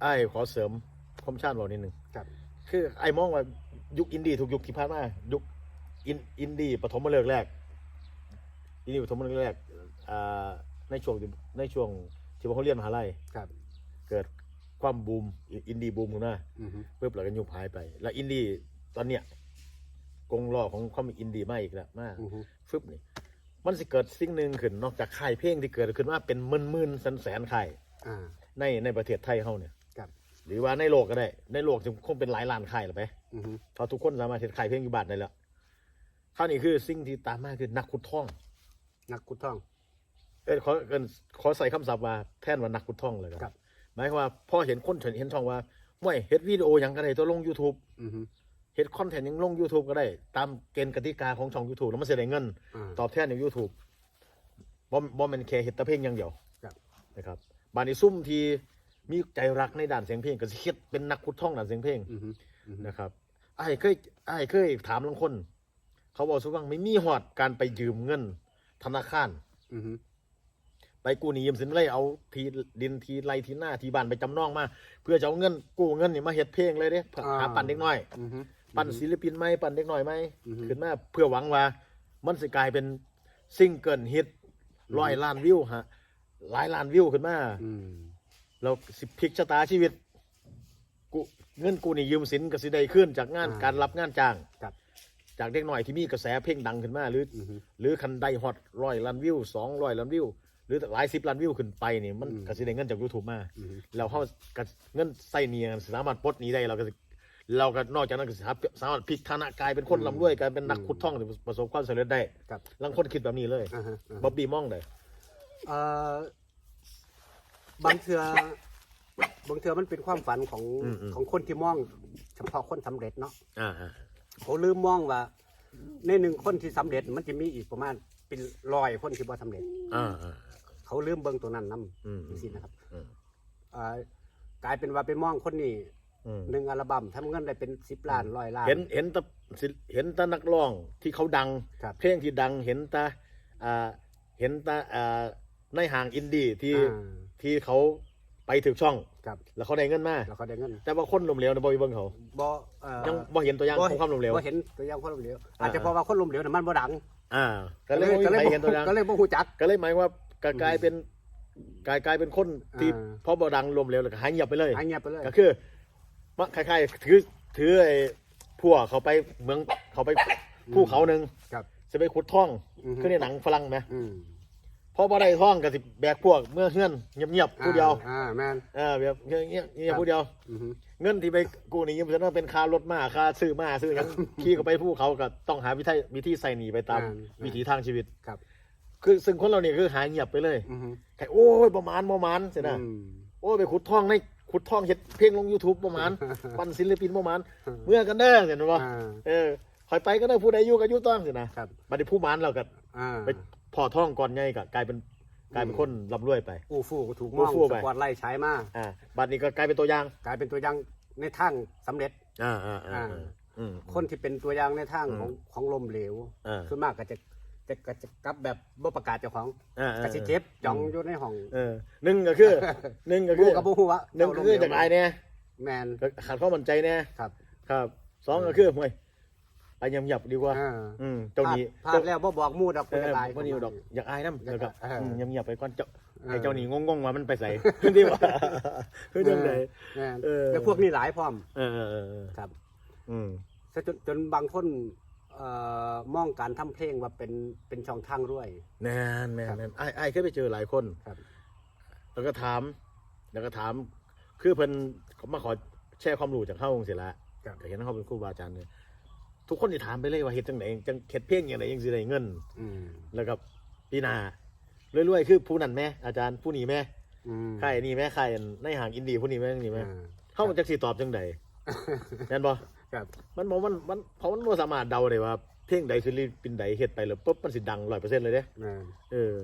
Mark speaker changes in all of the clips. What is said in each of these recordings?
Speaker 1: ไอ้ายขอเสริมคมชาติบอกนิดนึง
Speaker 2: ครับ
Speaker 1: คือไอ้มองว่ายุคอินดี้ทุกยุคที่ผ่านมายุคอินอินดี้ปฐมฤกษ์แรกอินดี้ปฐมฤกษ์แรกอ่าในช่วงที่ในช่วงที่ว่าเขาเรียนมหาลัย
Speaker 2: ครับ
Speaker 1: เกิดความบูมอินดี้บูมขึ้นมา
Speaker 2: อือฮึ
Speaker 1: เพื่อแล้วกันยุคหายไป แล้วอินดี้ตอนเนี้ยกงล้อของความเป็นอินดี้มาอีกแล้วมา
Speaker 2: อือฮึ
Speaker 1: ฟึบนี่มันสิเกิดสิ่งหนึ่งขึ้นนอกจากค่ายเพลงที่เกิดขึ้นมาเป็นหมื่นหมื่นแสนแสนๆค่าย
Speaker 2: อ่า
Speaker 1: ในในประเทศไทยเขาเนี่ย
Speaker 2: ครับ
Speaker 1: หรือว่าในโลกก็ได้ ในโลกจะคงเป็นหลายล้านค่ายหรือไป
Speaker 2: อือฮึ
Speaker 1: เพราะทุกคนสามารถเห็นค่ายเพลงอยู่บ้านได้แล้วคราวนี้คือสิ่งที่ตามมาคือนักขุดทอง
Speaker 2: นักกุดท่อง
Speaker 1: เอ้ยขอเอิ้นขอใส่คำศัพท์ว่าแทนว่านักขุดทองเลย
Speaker 2: ครับ
Speaker 1: หมายความว่าพอเห็นคนเห็นเห็นช่องว่าไม่เฮ็ดวิดีโอหยังก็ได้ตัวลง YouTube
Speaker 2: อือฮึ
Speaker 1: เฮ็ดคอนเทนต์หยังลง YouTube ก็ได้ ตามเกณฑ์กติกาของช่อง YouTube แล้วมันสิได้เงิน
Speaker 2: อ่า
Speaker 1: ตอบแทนใน YouTube บ่บ่แม่นแค่เฮ็ดแต่เพลงอย่างเดียว
Speaker 2: ครับ
Speaker 1: นะครับบานนี้ซุ่มที่ มีใจรักในด้านเสียงเพลงก็สิคิดเป็นนักขุดท่องด้านเสียงเพลง
Speaker 2: อือฮึอือฮึ
Speaker 1: นะครับอ้ายเคยอ้ายเคยถามลางคน เขาบอกสุว่าไม่มีฮอดการไปยืมเงิน ธนาคาร
Speaker 2: อือฮึ
Speaker 1: ไปกู้หนี้ยืมสินเลยเอาทีดินทีไรทีหน้าทีบ้านไปจำนองมา เพื่อจะเอาเงินกู้เงินนี่มาเฮ็ดเพลงเลยเด้หาปั่นเด็กน้อย
Speaker 2: อือฮึ
Speaker 1: ปั่นศิลปินไหมปั่นเด็กน้อยไหม
Speaker 2: อือฮึ
Speaker 1: ขึ้นมาเพื่อหวังว่า มันสิกลายเป็นซิงเกิลฮิตร้อยล้านวิวฮะหลายล้านวิวขึ้นมา
Speaker 2: อืม
Speaker 1: เราสิพลิกชะตาชีวิตกูเงินกูนี่ยืมสินก็สิได้ขึ้นจากงานการรับงานจ้าง
Speaker 2: ครับ
Speaker 1: จากเด็กน้อยที่มีกระแสเพลงดังขึ้นมาหรือ
Speaker 2: อือฮึ
Speaker 1: หรือคันได้ฮอตร้อยล้านวิวสองร้อยล้านวิว หรือหลายสิบล้านวิวขึ้นไปนี่มัน
Speaker 2: อืม
Speaker 1: ก็สิได้เงินจากยูทูบมา
Speaker 2: อือฮึ
Speaker 1: แล้วเขาก็เงินใส่เนียสามารถปลดหนี้ได้เราก็สิเราก็นอกจากนั้นก็สิครับสามารถพลิกฐานะกลายเป็นคนร่ำรวยกลายเป็นนักขุดท่องที่ประสบความสำเร็จได้
Speaker 2: ครับ
Speaker 1: ลังคนคิดแบบนี้เลย
Speaker 2: อ่าฮะอ่าฮะ
Speaker 1: บ๊อบบี้มองได้
Speaker 2: เอ่อ บางเทือบางเทือมันเป็นความฝันของของคนที่มอง เฉพาะคนสำเร็จเนาะ
Speaker 1: อ่าอ่า
Speaker 2: เขาลืมมองว่า ในหนึ่งคนที่สำเร็จ มันจะมีอีกประมาณเป็นร้อยคนที่บ่สำเร็จ
Speaker 1: อ่าอ่า
Speaker 2: เขาลืมเบิ่งตัวนั้นน
Speaker 1: อืมำ
Speaker 2: สินะครับ
Speaker 1: อืม
Speaker 2: อ่ากลายเป็นว่าไปมองคนนี้
Speaker 1: อืม
Speaker 2: หนึ่งอัลบั้มทำเงินได้เป็นสิบล้านร้อยล้าน
Speaker 1: เห็นเห็นแตาเห็นแตานักร้องที่เขาดัง
Speaker 2: ครับ
Speaker 1: เพลงที่ดังเห็นแตาอ่าเห็นแตาอ่าในห่างอินดี้ที่
Speaker 2: อ่า
Speaker 1: ที่เขาไปถึงช่อง
Speaker 2: ครับ
Speaker 1: แล้วเขาได้เงินมา
Speaker 2: แล้วเขาได้เงิน
Speaker 1: แต่ว่าคนลมเหลวนะบอยเบิ้งเขา
Speaker 2: บ่เอ่อ
Speaker 1: ยังบ่เห็นตัวอย่างของความลมเหลว
Speaker 2: บ่เห็นตัวอย่างคนล้มเหลว
Speaker 1: อ่า
Speaker 2: อาจจะเพราะว่าคนล้มเหลวน่ะมันบ่ดัง
Speaker 1: อ่า ก็เลยไม่มีใครเห็นตัวอย่าง
Speaker 2: ก็เลยบ่ฮู้จัก
Speaker 1: ก็เลยหมายว่ากกลายเป็นกลายกลายเป็นคนที่
Speaker 2: อ่า
Speaker 1: พอบ่ดังลมเหลวแล้วก็หายเงียบไปเลย
Speaker 2: หายเงียบไปเลย
Speaker 1: ก็คือมาคล้ายๆถือถือไอ้พวกเขาไปเมืองเขาไปภูเขาหนึ่ง
Speaker 2: ครับ
Speaker 1: จะไปขุดท่อง
Speaker 2: อือฮึ
Speaker 1: คือในหนังฝรั่งไหม
Speaker 2: อืม
Speaker 1: พอบ่ได้ท่องก็สิแบกพวกเมื่อเฮือนเงียบๆผู้เดียว
Speaker 2: อ่าแม่น
Speaker 1: เออแบบเงียบๆเงียบๆผู้เดียว
Speaker 2: อือฮึ
Speaker 1: เงินที่ไปกู้นี่ยืมเสนอเป็นค่ารถมาค่าซื้อมาซื้อหยังขี่ก็ไปภูเขาก็ต้องหาวิธีวิธีใส่หนีไปตามวิถีทางชีวิต
Speaker 2: ครับ
Speaker 1: คือซึ่งคนเราเนี่ยคือหายเงียบไปเลย
Speaker 2: อือฮึ
Speaker 1: แค่โอ้ยประมาณประมาณเสียนะ
Speaker 2: อืม
Speaker 1: โอ้ยไปขุดท่องในขุดท่องเห็ดเพลงลง YouTube ประมาณปั้นศิลปินประมาณเมื่อกันเด้อเห็นบ่
Speaker 2: อ่า
Speaker 1: เออคอยไปก็ได้ผู้ใดอยู่ก็อยู่ต้องสินะครับ บัดนี้ผู้มันเราก็
Speaker 2: อ่า
Speaker 1: ไป พอท่องก่อนไงก็กลายเป็นกลายเป็นคนร่ำรวยไป
Speaker 2: อู้ฟู่ก็ถูกม
Speaker 1: อู้
Speaker 2: อง
Speaker 1: ฟู่
Speaker 2: ส
Speaker 1: ไป
Speaker 2: ปอร์ตไล่ใช้มา
Speaker 1: อ่าบัดนี้ก็กลายเป็นตัวอย่าง
Speaker 2: กลายเป็นตัวอย่างในทางสำเร็จ
Speaker 1: อ่าอ่าอ่า
Speaker 2: อ่า
Speaker 1: อืม
Speaker 2: คนที่เป็นตัวอย่างในทาง
Speaker 1: อืม
Speaker 2: ของของลมเหลว
Speaker 1: อ่า
Speaker 2: ส่วนมากก็จะจะก็จะกลับแบบบ่ประกาศเจ้าของ
Speaker 1: อ่าอ่า
Speaker 2: ก็สิเจ็บจ่องอยู่ในห้อง
Speaker 1: เออหนึ่งก็คือหนึ่งก็คื
Speaker 2: ผู้
Speaker 1: อ
Speaker 2: กับบ่ฮู้ว่า
Speaker 1: หนึ่งก็คือจากอายเนี่ย
Speaker 2: แมน
Speaker 1: ขาดความมั่นใจเนี่ย
Speaker 2: ครับ
Speaker 1: ครับสองก็คือห่วย ไปยำหยับดีกว่า
Speaker 2: อ่า
Speaker 1: อืมเจ้าหนี้
Speaker 2: พลาดแล้วบ่บอกหมู่ดอก
Speaker 1: เอ
Speaker 2: คุณ
Speaker 1: อ
Speaker 2: ตาย
Speaker 1: วันนี้ดอก อยากอายน้ำ
Speaker 2: อยาก
Speaker 1: แล้วก็
Speaker 2: เอออื
Speaker 1: มยำหยับไปก่อนเจ้า
Speaker 2: เออ
Speaker 1: ไอ้เจ้าหนี้งงๆว่ามันไปใส่ขึ้นที่ว่าขึ้นยังไง
Speaker 2: แม่น
Speaker 1: เออ
Speaker 2: แล้วพวกนี้หลายพร้อม
Speaker 1: เออเออเออเออ
Speaker 2: ครับ
Speaker 1: อืม
Speaker 2: ซะจนจนบางคนเอ่อมองการทำเพลงว่าเป็นเป็นช่องทางรวย
Speaker 1: แน่นแม่น
Speaker 2: ครับ
Speaker 1: แม่นไอ้ไอ้เคยไปเจอหลายคน
Speaker 2: ครับ
Speaker 1: แล้วก็ถาม แล้วก็ถาม คือเพิ่นเขามาขอแชร์ความรู้จากเฮาจังซี่ละ
Speaker 2: ครับ
Speaker 1: ก็เห็นเขาเป็นครูบาอาจารย์เลย ทุกคนที่ถามไปเลยว่าเฮ็ดจังไดจังเฮ็ดเพลงจังไดยังสิได้เงิน
Speaker 2: อืม
Speaker 1: แล้วก็ปีหน้ารวยๆคือผู้นั้นแม่อาจารย์ผู้นี้แม่
Speaker 2: อืม
Speaker 1: ค่ายนี่แม่ค่ายในห่างอินดี้ผู้นี้แม่นี่แม่
Speaker 2: อ่า
Speaker 1: เฮาจักสิตอบจังไดแม่นบ่
Speaker 2: ครับ
Speaker 1: มันบอกมันมันเพราะมันบ่สามารถเดาได้ว่าเพลงใดศิลปินใดเฮ็ดไปแล้วปุ๊บมันสิดัง100%เลยเด้
Speaker 2: แม่น
Speaker 1: เออ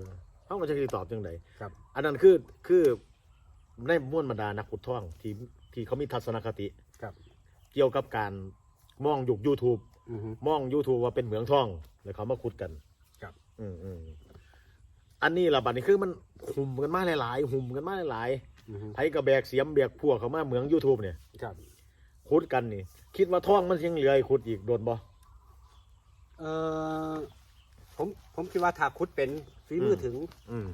Speaker 1: เฮาก็จักสิตอบจังได
Speaker 2: ครับ
Speaker 1: อันนั้นคือคือในม้วนบรรดานักขุดท่องที่ที่เขามีทัศนคติ
Speaker 2: ครับ
Speaker 1: เกี่ยวกับการมองยุค YouTube
Speaker 2: อือฮึ
Speaker 1: มอง YouTube ว่าเป็นเหมืองทองแล้วเขามาขุดกัน
Speaker 2: ครับ
Speaker 1: อืมอืมอันนี้ละบัดนี้คือมันหุ่มกันมาหลายๆหุ่มกันมาหลาย
Speaker 2: อือฮึ
Speaker 1: ไผกระแบกเสียมแบกพวกเขามาเหมือง YouTube เนี่ย
Speaker 2: ครับ
Speaker 1: ขุดกันนี่ คิดว่าท่องมันยังเหลือให้ขุดอีกโดนบ่
Speaker 2: เอ่อผมผมคิดว่าถ้าคุดเป็นฝีมือถึง
Speaker 1: อืม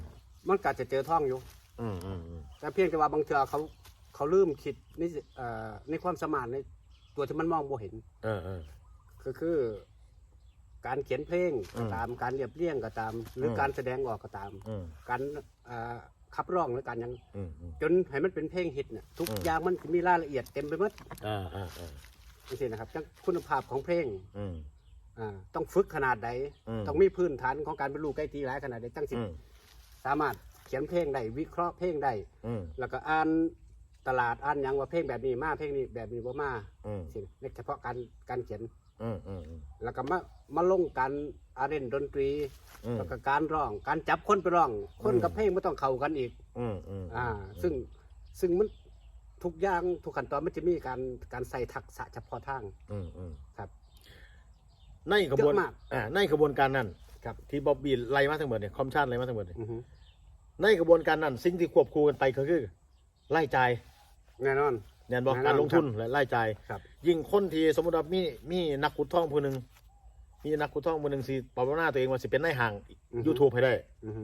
Speaker 2: มันก็จะเจอท่องอยู่
Speaker 1: อืมอืมอืม
Speaker 2: แต่เพียงแต่ว่าบางเทื่อเขาเขาลืมคิดในสิเอ่อในความสามารถในตัวที่มันมองบ่เห็น
Speaker 1: เออเออ
Speaker 2: ก็คือ การเขียนเพลงก็ตามการเรียบเรียงก็ตาม หรืออ
Speaker 1: ม
Speaker 2: การแสดงออกก็ตาม
Speaker 1: อืม
Speaker 2: การเอ่อขับร้องหรือการหยัง
Speaker 1: อืมอืม
Speaker 2: จนให้มันเป็นเพลงฮิตเนี่ยทุก
Speaker 1: อืม
Speaker 2: อย่างมันมีรายละเอียดเต็มไปหมด
Speaker 1: อ่าอ่าอ่า
Speaker 2: นี่สินะครับจังคุณภาพของเพลง
Speaker 1: อืม
Speaker 2: อ่าต้องฝึกขนาดใด
Speaker 1: อืม
Speaker 2: ต้องมีพื้นฐานของการบรรลุใกล้ตีหลายขนาดใดจังสิ
Speaker 1: อืม
Speaker 2: สามารถเขียนเพลงได้วิเคราะห์เพลงได้
Speaker 1: อืม
Speaker 2: แล้วก็อ่านตลาดอ่านหยังว่าเพลงแบบนี้มาเพลงนี้แบบนี้บ่มา
Speaker 1: อืม
Speaker 2: สิในเฉพาะการการเขียน
Speaker 1: อืมอืมอืม
Speaker 2: แล้วก็มามาลงการอาเรนดนตรี
Speaker 1: อืม
Speaker 2: แล้วก็การร้อง การจับคนไปร้อง คน
Speaker 1: อืม
Speaker 2: กับเพลงไม่ต้องเข้ากันอีก
Speaker 1: อืมอืม
Speaker 2: อ่า ซึ่งซึ่งมันทุกอย่างทุกขั้นตอนมันจะมีการการใส่ทักษะเฉพาะทาง
Speaker 1: อืมอืม
Speaker 2: ครับ
Speaker 1: ในกระบวน
Speaker 2: เยอะมาก
Speaker 1: อ่าในกระบวนการนั้น
Speaker 2: ครับ
Speaker 1: ที่บ๊อบบี้ไล่มาทั้งหมดเนี่ยคอมชันไล่มาทั้งหมดเนี่ย
Speaker 2: อือฮึ
Speaker 1: ในกระบวนการนั้นสิ่งที่ควบคู่กันไปก็คือไล่จ่าย
Speaker 2: แน่นอน
Speaker 1: แน่นบอก
Speaker 2: แน่นอน
Speaker 1: การลงทุนและไล่จ่าย
Speaker 2: ครับ
Speaker 1: ยิ่งคนที่สมมติว่ามีมีนักขุดทองคนหนึ่งมีนักขุดทองคนหนึ่งสิปรารถนาตัวเองว่าสิเป็นนายห่าง
Speaker 2: อือฮึ
Speaker 1: YouTube ให้ได้
Speaker 2: อือฮึ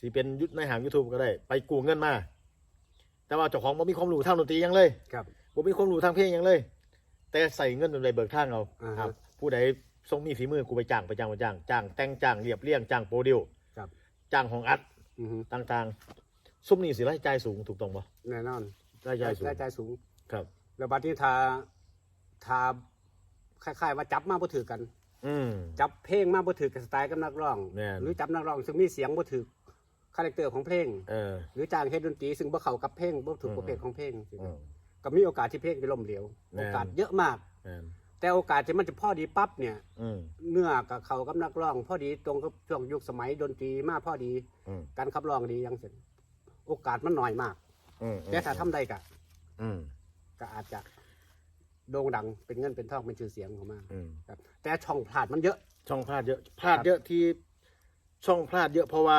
Speaker 1: สิเป็นยุทธนายห่าง YouTube ก็ได้ ไปกู้เงินมา แต่ว่าเจ้าของบ่มีความรู้ทางดนตรีหยังเลย
Speaker 2: ครับ
Speaker 1: บ่มีความรู้ทางเพลงหยังเลย แต่ใส่เงินเป็นใบเบิกทางเอา
Speaker 2: อ่าฮะ
Speaker 1: ครับ ผู้ใดทรงมีฝีมือกูไปจ้างไปจ้างไปจ้างจ้างแต่งจ้างเรียบเรียงจ้างโปรดิว
Speaker 2: ครับ
Speaker 1: จ้างของอัด
Speaker 2: อือฮึ
Speaker 1: ต่างๆ ซุ้มนี่สิรายจ่ายสูงถูกต้องปะ
Speaker 2: แน่นอน
Speaker 1: รายจ่ายสูง
Speaker 2: รายจ่ายสูง
Speaker 1: ครับ
Speaker 2: แล้วบัดนี้ถ้าถ้าคล้ายๆ ว่าจับมาบ่ถือกัน
Speaker 1: อืม
Speaker 2: จับเพลงมาบ่ถือกับสไตล์กับนักร้อง
Speaker 1: แม่น
Speaker 2: หรือจับนักร้องซึ่งมีเสียงบ่ถือคาแรคเตอร์ของเพลง
Speaker 1: เออ
Speaker 2: หรือจ้างเฮ็ดดนตรีซึ่งบ่เข้ากับเพลงบ่ถูก
Speaker 1: อืม
Speaker 2: ประเภทของเพลง
Speaker 1: อืม
Speaker 2: ก็มีโอกาสที่เพลงจะล่มเหลว
Speaker 1: แม่น
Speaker 2: โอกาสเยอะมาก
Speaker 1: แม่น
Speaker 2: แต่โอกาสที่มันจะพอดีปั๊บเนี่ย
Speaker 1: อืม
Speaker 2: เนื้อกับเขากับนักร้อง พอดีตรงกับช่วงยุคสมัยดนตรีมาพอดี
Speaker 1: อืม
Speaker 2: การขับร้องดีอยังเสร็จโอกาสมันน้อยมาก
Speaker 1: อืม
Speaker 2: แต่ถ้าทำได้ก็
Speaker 1: อืม
Speaker 2: ก็อาจจะโด่งดังเป็นเงินเป็นทองเป็นชื่อเสียงของมา
Speaker 1: อืม
Speaker 2: ครับ แต่ช่องพลาดมันเยอะ
Speaker 1: ช่องพลาดเยอะพลาดเยอะที่ช่องพลาดเยอะเพราะว่า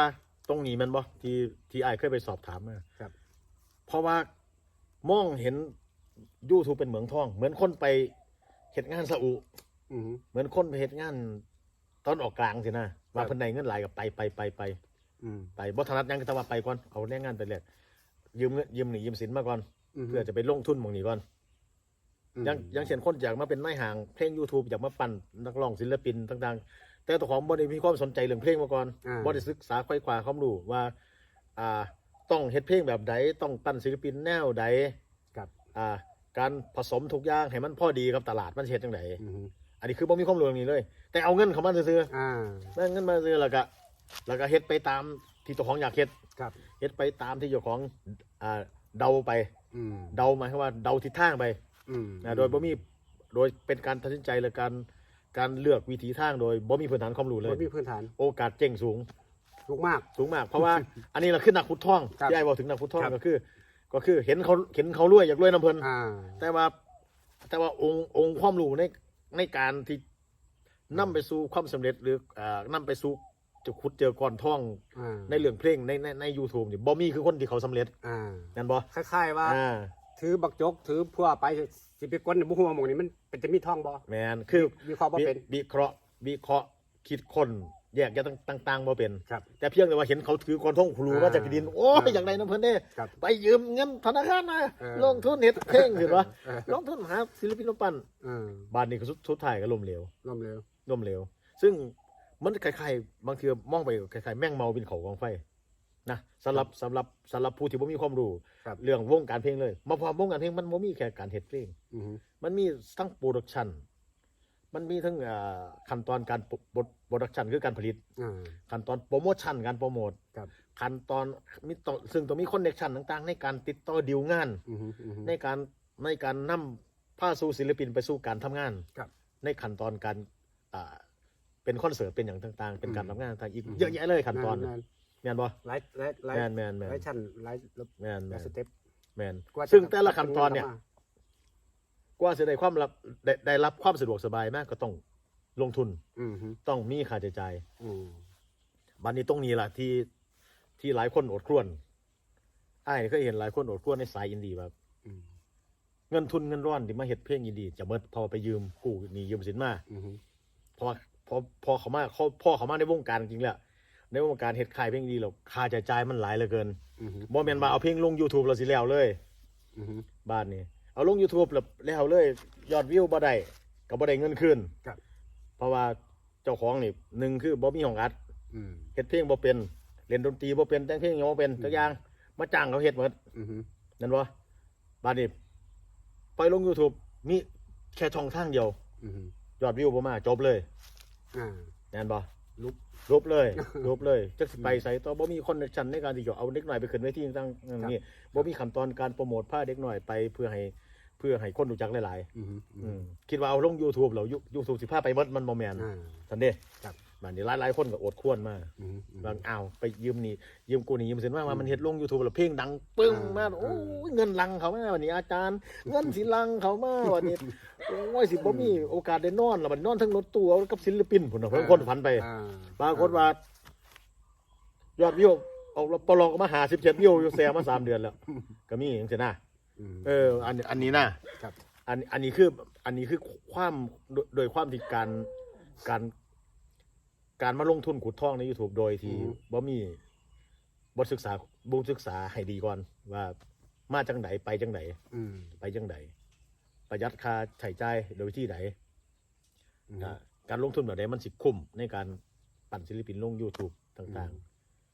Speaker 1: ตรงนี้แมันบ่ที่ที่ไอ้ายเคยไปสอบถามมา
Speaker 2: ครับ
Speaker 1: เพราะว่ามองเห็น YouTube เป็นเหมืองทอง เหมือนคนไปเฮ็ดงานซาอุ
Speaker 2: อือฮึ
Speaker 1: เหมือนคนไปเฮ็ดงานตอนออกกลางสินะว่า
Speaker 2: ครับ
Speaker 1: เพิ่นได้เงินหลายกับไปไปไปไป
Speaker 2: อืม
Speaker 1: ไปบ่ถนัดหยังก็แต่ว่าไปก่อนเอาแรงงานไปเลยยืมเงินยืมหนี้ยืมสินมาก่อน
Speaker 2: ม
Speaker 1: เพื่อจะไปลงทุนหมองนี้ก่อน
Speaker 2: อืม
Speaker 1: อยังอยังเช่นคนอยากมาเป็นนายห่างเพลง YouTube อยากมาปั่นนักร้องศิลปินต่างๆ แต่ตัวของบ่ได้มีความสนใจเรื่องเพลงมาก่อน
Speaker 2: อ่า
Speaker 1: บ่ได้ศึกษาค่อยคว้าความรู้ว่า อ่า ต้องเฮ็ดเพลงแบบใดต้องปั้นศิลปินแนวใด
Speaker 2: ครับ
Speaker 1: อ่า การผสมทุกอย่างให้มันพอดีกับตลาดมันสิเฮ็ดจังได
Speaker 2: อือฮึ
Speaker 1: อันนี้คือบ่มีความรู้เรื่องนี้เลย แต่เอาเงินเข้ามาซื่อ
Speaker 2: อ่า
Speaker 1: ๆได้เงินมาซื่อแล้วก็แล้วก็เฮ็ดไปตามที่เจ้าของอยากเฮ็ด
Speaker 2: ครับ
Speaker 1: เฮ็ดไปตามที่เจ้าของอ่าเดาไป
Speaker 2: อืม
Speaker 1: เดาหมายความว่าเดาทิศทางไป
Speaker 2: อืม
Speaker 1: นะโดยบ่มีโดยเป็นการตัดสินใจและการการเลือกวิถีทางโดยบ่มีพื้นฐานความรู้เลย
Speaker 2: มันมีพื้นฐาน
Speaker 1: โอกาสเจ๊งสูง
Speaker 2: สูงมาก
Speaker 1: สูงมาก เพราะว่า อันนี้เราขึ้นนักขุดทอง
Speaker 2: ครับ
Speaker 1: ที่ไอ้บอกถึงนักขุดทอง
Speaker 2: ครับ
Speaker 1: ก็คือ ก็คือเห็นเขาเห็นเขารวยอยากรวยน้ำเพลิน
Speaker 2: อ่า
Speaker 1: แต่ว่า แต่ว่าองค์องค์ความรู้ในในการที่นำไปสู่ความสำเร็จหรืออ่านำไปสู่ จะขุดเจอก่อนทอง
Speaker 2: อ่า
Speaker 1: ในเรื่องเพลงในในในยูทูบนี่บ่มีคือคนที่เขาสำเร็จ
Speaker 2: อ่า
Speaker 1: นั่นบ่
Speaker 2: คล้ายๆว่า
Speaker 1: อ่า
Speaker 2: ถือบักจกถือพัวไปสิไปกวนในบุหัวหมองนี้มันเป็นจะมีทองบ่
Speaker 1: แมนคือ
Speaker 2: วิเคราะห์บ่เป็น
Speaker 1: วิเคราะห์วิเคราะห์คิดคนแยกแยะต่างๆบ่เป็น
Speaker 2: ครับ
Speaker 1: แต่เพียงแต่ว่าเห็นเขาถือกอนท่องครู
Speaker 2: อ่า
Speaker 1: มาจากดิน โอ้ย
Speaker 2: อ่า
Speaker 1: อย่างไรน้ำเพิ่นเด้
Speaker 2: ครับ
Speaker 1: ไปยืมเงินธนาคารมา
Speaker 2: เออ
Speaker 1: ลงทุนเน็ตเพลงเห็นปะ
Speaker 2: เออ
Speaker 1: ลงทุนหาศิลปินมาปั้น
Speaker 2: อ่า
Speaker 1: บ้านนี้ก็สุดสุดท้ายก็ล้มเหลว
Speaker 2: ล้มเหลว
Speaker 1: ล้มเหลว ซึ่ง มันคล้ายๆบางทีมองไปคล้ายๆแม่งเมาบินเขากองไฟนะสำหรับสำหรับสำหรับผู้ที่บ่มีความรู้
Speaker 2: ครับ
Speaker 1: เรื่องวงการเพลงเลย มาพอวงการเพลงมันบ่มีแค่การเฮ็ดเพลง
Speaker 2: อือฮึ
Speaker 1: มันมีทั้งโปรดักชันมันมีทั้งอ่าขั้นตอนการโปรดักชันคือการผลิต
Speaker 2: อ่า
Speaker 1: ขั้นตอนโปรโมชั่นการโปรโมท
Speaker 2: ครับ
Speaker 1: ขั้นตอนมีต่อซึ่งต้องมีคอนเนคชันต่างๆ ในการติดต่อดีลงาน
Speaker 2: อือฮึอือฮึ
Speaker 1: ในการในการนำพาสู่ศิลปินไปสู่การทำงาน
Speaker 2: ครับ
Speaker 1: ในขั้นตอนการอ่า เป็นคอนเสิร์ตเป็นอย่างต่างๆ เป็นการ
Speaker 2: อืม
Speaker 1: ทำงานต่างๆอีก
Speaker 2: อืม
Speaker 1: เยอะแยะเลยขั้นตอน
Speaker 2: แม่น
Speaker 1: แมนบ่
Speaker 2: ๆหลายหลายหลาย
Speaker 1: แมนแมนแมน
Speaker 2: หลายชั้นหลายระ
Speaker 1: แมน
Speaker 2: ห
Speaker 1: แม
Speaker 2: ลาย
Speaker 1: น
Speaker 2: สเต็ป
Speaker 1: แมน
Speaker 2: กว่าจ
Speaker 1: ซึ่งแต่ละขั้นตอนเนี่ย
Speaker 2: มาก
Speaker 1: ว่าจะได้ความรับได้ได้รับความสะดวกสบายมากก็ต้องลงทุน
Speaker 2: อือฮึ
Speaker 1: ต้องมีค่าใช้จ่าย
Speaker 2: อืม
Speaker 1: บันนี้ตรงนี้แหละที่ที่หลายคนอดครวนอ้ายนี่เคยเห็นหลายคนอดครวญในสายอินดี้แบบ
Speaker 2: อืม
Speaker 1: เงินทุนเงินร้อนที่มาเฮ็ดเพลงอินดี้จะเบิดพอไปยืมกู้หนี่ยืมสินมา
Speaker 2: อืม
Speaker 1: พอ พอพอเขามาเขาพ่อเขามาในวงการจริงๆแล้วในวงการเฮ็ดค่ายเพลงอินดี้แล้วค่าใช้จ่ายมันหลายเหลือเกิน
Speaker 2: อืม
Speaker 1: บ่แม่นว่าเอาเพลงลง YouTube แล้วสิแล้วเลย
Speaker 2: อืม
Speaker 1: บ้านนี้ เอาลง YouTube แล้วแล้วเลยยอดวิวบ่ได้ก็บ่ได้เงินคืน
Speaker 2: ครับ
Speaker 1: เพราะว่าเจ้าของนี่หนึ่งคือบ่มีห้องอัด
Speaker 2: อืม
Speaker 1: เฮ็ดเพลงบ่เป็นเล่นดนตรีบ่เป็นแต่งเพลงยังบ่เป็นทุกอย่างมาจ้างเขาเฮ็ดหมด
Speaker 2: อืม
Speaker 1: นั่นบ่บ้านนี้ปล่อยลง YouTube มีแค่ช่องทางเดียว
Speaker 2: อืม
Speaker 1: ยอดวิวบ่มาจบเลย
Speaker 2: อ่า
Speaker 1: แม่นบ่
Speaker 2: ลุก
Speaker 1: ลบเลยลบเลยจักสิไปใส่ต่อบ่มีคอนเนคชั่นในการที่จะเอาเด็กหน่อยไปขึ้นเวทีต่างๆอย่างนี้บ่มีขั้นตอนการโปรโมทพาเด็กหน่อยไปเพื่อให้เพื่อให้คนรู้จักหลาย
Speaker 2: อืม
Speaker 1: ๆอืมคิดว่าเอาลง YouTube แล้ว YouTube สิพาไปเบิดมันบ่แม่น
Speaker 2: อ่า
Speaker 1: ซั่นเด้
Speaker 2: ครับ
Speaker 1: บัดนี้หลายๆคนก็อดควรมา
Speaker 2: อืมอืม
Speaker 1: บางอ้าวไปยืมนี่ยืมกูนี่ยืมสินว่าว่ามันเฮ็ดลง YouTube แล้วเพลงดังปึ้งมา
Speaker 2: อ่า
Speaker 1: โอ้ยเงินลังเขามาวันนี้อาจารย์ เงินสิลังเขามาวันนี้โอ้ยสิบ่มีโอกาสได้นอนแล้วบัดนอนทั้งรถตู้เอากับศิลปินพุ่นน่ะเพิ่นคนฝันไป
Speaker 2: อ่า
Speaker 1: ปรากฏว่ายอดวิวเอาปลองก็มาหาสิบเจ็ดวิวอยู่แซมมาสามเดือนแล้ว ก็มีอย่างเช่นนะ
Speaker 2: อืม
Speaker 1: เออ อันอันนี้นะครับ อันอันนี้คือ อันนี้คือความโดยโดยความที่การการ การมาลงทุนขุดทองใน YouTube โดยที่บ่มีบทศึกษาบุศึกษาให้ดีก่อนว่ามาจังไหนไปจังไหน
Speaker 2: อืม
Speaker 1: ไปจังไหนประหยัดค่าใช้จ่ายโดยที่ไหน
Speaker 2: อืม
Speaker 1: อ่าการลงทุนแบบไหนมันสิคุ้มในการปั่นศิลปินลง YouTube ต่าง
Speaker 2: อืม